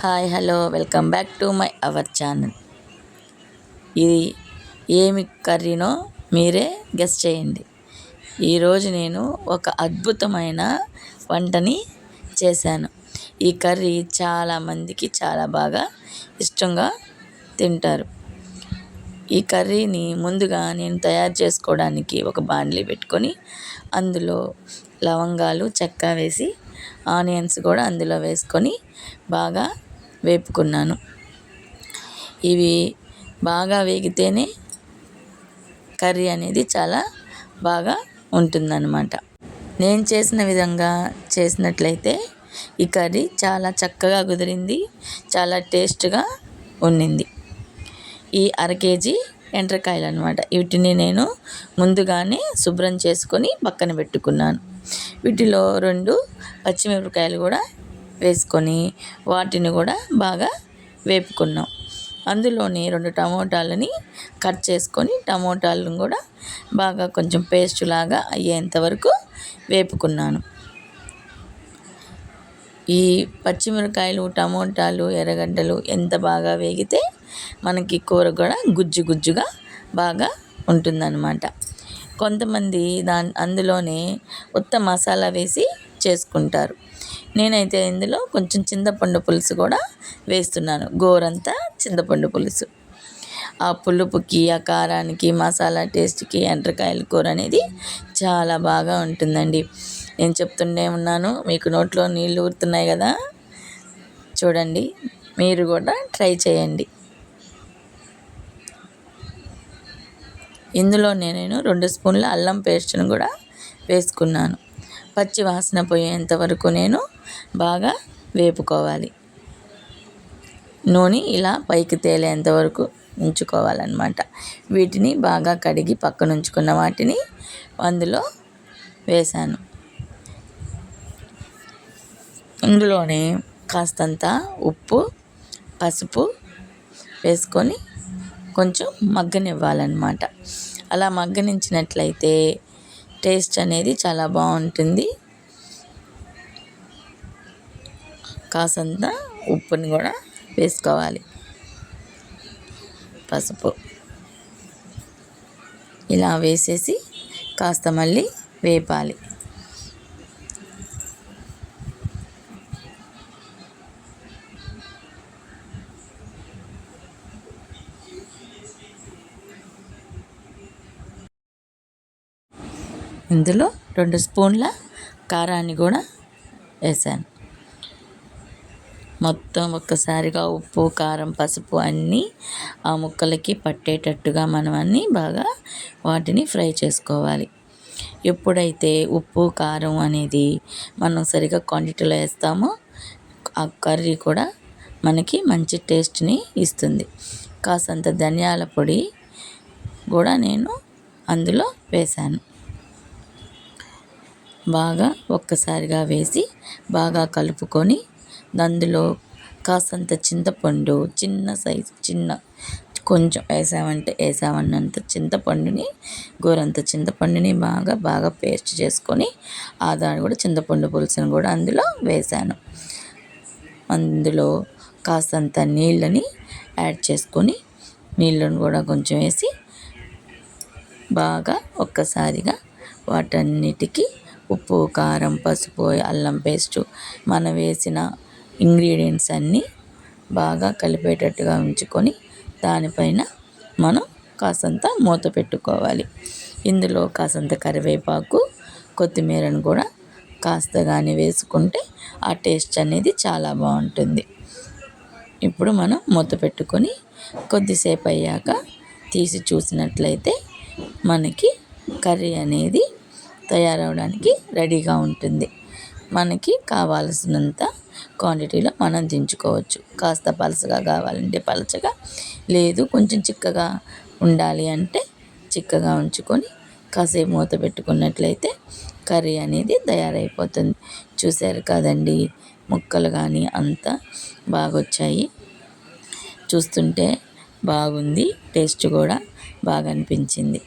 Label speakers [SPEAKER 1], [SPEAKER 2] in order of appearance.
[SPEAKER 1] Hi hello welcome back to my our channel. ఇది ఏమి కర్రీనో మీరే గెస్ చేయండి. ఈరోజు నేను ఒక అద్భుతమైన వంటని చేశాను. ఈ కర్రీ చాలామందికి చాలా బాగా ఇష్టంగా తింటారు. ఈ కర్రీని ముందుగా నేను తయారు చేసుకోవడానికి ఒక బాండ్లీ పెట్టుకొని అందులో లవంగాలు చెక్క వేసి ఆనియన్స్ కూడా అందులో వేసుకొని బాగా వేపుకున్నాను. ఇవి బాగా వేగితేనే కర్రీ అనేది చాలా బాగా ఉంటుందన్నమాట. నేను చేసిన విధంగా చేసినట్లయితే ఈ కర్రీ చాలా చక్కగా కుదిరింది చాలా టేస్ట్గా ఉండింది ఈ అర కేజీ ఎండ్రకాయలు అనమాట వీటిని నేను ముందుగానే శుభ్రం చేసుకొని పక్కన పెట్టుకున్నాను. వీటిలో రెండు పచ్చిమిరపకాయలు కూడా వేసుకొని వాటిని కూడా బాగా వేపుకున్నాం. అందులోని రెండు టమోటాలని కట్ చేసుకొని టమోటాలను కూడా బాగా కొంచెం పేస్ట్ లాగా అయ్యేంత వరకు వేపుకున్నాను. ఈ పచ్చిమిరకాయలు టమోటాలు ఎర్రగడ్డలు ఎంత బాగా వేగితే మనకి కూర కూడా గుజ్జు గుజ్జుగా బాగా ఉంటుందన్నమాట. కొంతమంది దాని అందులోనే ఉత్త మసాలా వేసి చేసుకుంటారు. నేనైతే ఇందులో కొంచెం చింతపండు పులుసు కూడా వేస్తున్నాను. గోరంతా చింతపండు పులుసు. ఆ పులుపుకి ఆ కారానికి మసాలా టేస్ట్కి ఎండ్రకాయల కూర అనేది చాలా బాగా ఉంటుందండి. నేను చెప్తుండే ఉన్నాను మీకు నోట్లో నీళ్ళు ఊరుతున్నాయి కదా? చూడండి మీరు కూడా ట్రై చేయండి. ఇందులో నేను రెండు స్పూన్ల అల్లం పేస్ట్ను కూడా వేసుకున్నాను. పచ్చి వాసన పోయేంత వరకు నేను బాగా వేపుకోవాలి. నూనె ఇలా పైకి తేలేంత వరకు ఉంచుకోవాలన్నమాట. వీటిని బాగా కడిగి పక్కన ఉంచుకున్న వాటిని అందులో వేశాను ఇందులోనే కాస్తంత ఉప్పు పసుపు వేసుకొని కొంచెం మగ్గనివ్వాలన్నమాట. అలా మగ్గనించినట్లయితే టేస్ట్ అనేది చాలా బాగుంటుంది. కాసంత ఉప్పుని కూడా వేసుకోవాలి. పసుపు. ఇలా వేసేసి కాస్త మళ్ళీ వేపాలి. ఇందులో రెండు స్పూన్ల కారాన్ని కూడా వేసాను. మొత్తం ఒక్కసారిగా ఉప్పు కారం పసుపు అన్నీ ఆ ముక్కలకి పట్టేటట్టుగా మనం అన్నీ బాగా వాటిని ఫ్రై చేసుకోవాలి. ఎప్పుడైతే ఉప్పు కారం అనేది మనం సరిగా క్వాంటిటీలో వేస్తామో ఆ కర్రీ కూడా మనకి మంచి టేస్ట్ని ఇస్తుంది. కాసంత ధనియాల పొడి కూడా నేను అందులో వేశాను. బాగా ఒక్కసారిగా వేసి బాగా కలుపుకొని అందులో కాసంత చింతపండు చిన్న సైజు చిన్న కొంచెం వేసామంటే వేసామన్నంత చింతపండుని గోరంత చింతపండుని బాగా బాగా పేస్ట్ చేసుకొని ఆ దాన్ని కూడా చింతపండు పులుసును కూడా అందులో వేసాను. అందులో కాసంత నీళ్ళని యాడ్ చేసుకొని నీళ్ళను కూడా కొంచెం వేసి బాగా ఒక్కసారిగా వాటన్నిటికీ ఉప్పు కారం పసుపు అల్లం పేస్టు మనం వేసిన ఇంగ్రీడియంట్స్ అన్నీ బాగా కలిపేటట్టుగా ఉంచుకొని దానిపైన మనం కాసంత మూత పెట్టుకోవాలి. ఇందులో కాసంత కరివేపాకు కొత్తిమీరను కూడా కాస్త కానీ వేసుకుంటే ఆ టేస్ట్ అనేది చాలా బాగుంటుంది. ఇప్పుడు మనం మూత పెట్టుకొని కొద్దిసేపు అయ్యాక తీసి చూసినట్లయితే మనకి కర్రీ అనేది తయారవడానికి రెడీగా ఉంటుంది. మనకి కావాల్సినంత క్వాంటిటీలో మనం దించుకోవచ్చు. కాస్త పలసగా కావాలంటే పలచగా లేదు కొంచెం చిక్కగా ఉండాలి అంటే చిక్కగా ఉంచుకొని కాసేపు మూత పెట్టుకున్నట్లయితే కర్రీ అనేది తయారైపోతుంది. చూశారు కదండి ముక్కలు కానీ అంతా బాగా వచ్చాయి చూస్తుంటే బాగుంది టేస్ట్ కూడా బాగా అనిపించింది